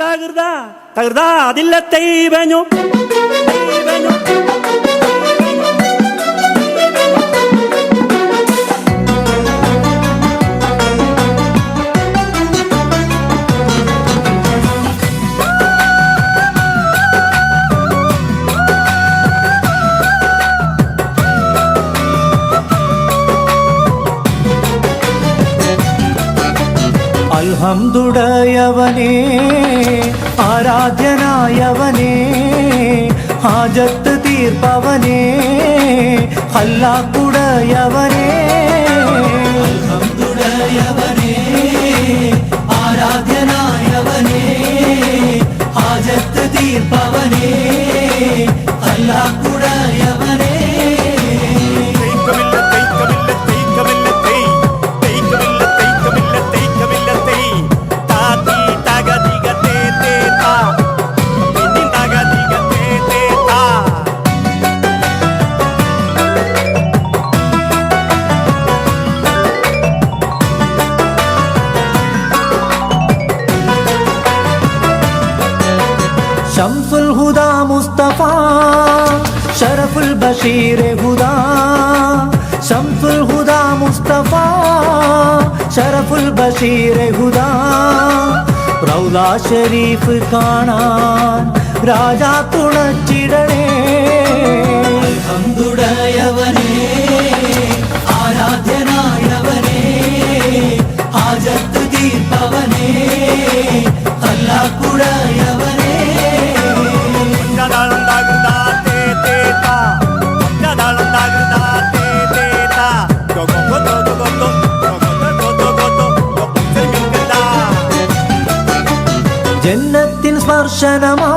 തകൃതാ തകൃതാ അതില്ല തൈവഞ്ഞു തൈവഞ്ഞു അൽഹംദുടയവനേ ആരാധ്യനായവനേ ഹാജത്ത് തീർപ്പവനേ ഹല്ലാക്കുടയവനേ ஷம்சுல் ஹுதா முஸ்தபா ஷரஃபுல் பஷீரே ஹுதா ஷம்சுல் ஹுதா முஸ்தபா ஷரஃபுல் பஷீரே ஹுதா ரவுலா ஷரீஃப் காணான் ராஜா துணச்சிடனே அந்துடையவனே ஆராத்தியனாயவனே ஆஜர் സ്പർശനമാ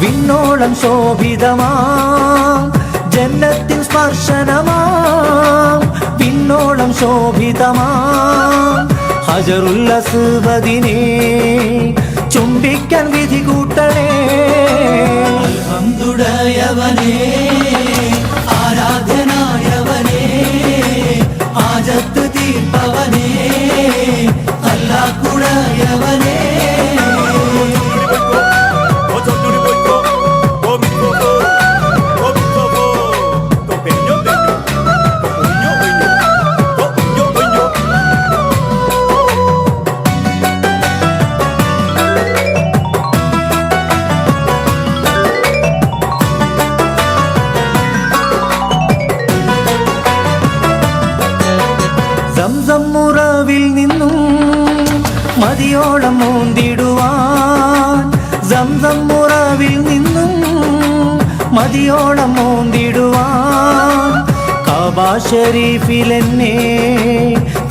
വിണ്ണോളം ശോഭിതമാ ജന്നത്തിൻ സ്പർശനമാ വിണ്ണോളം ശോഭിതമാ. ഹജറുല്ലസുവതിനെ ചുംബിക്കാൻ വിധി കൂട്ടണേ. അൽഹംദുടയവനേ ആരാധ്യനായവനേ ആജത്ത് തീർപ്പവനേ അല്ലാക്കുടയവനേ മതിയോളം മൂന്തിടുവാൻ. സംസം മുറവിൽ നിന്നും മതിയോളം മൂന്തിടുവാൻ. കാബ ഷരീഫിൽ എന്നെ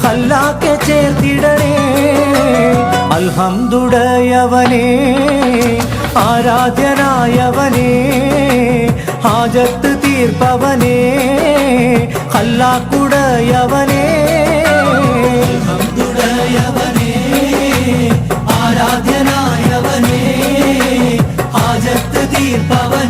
ഹല്ലാക്കെ ചേർത്തിടണേ. അൽഹംദുടയവനെ ആരാധ്യനായവനെ ഹാജത്ത് തീർപ്പവനെ ഹല്ലാക്കുടയവനേ. ഹാജത്ത്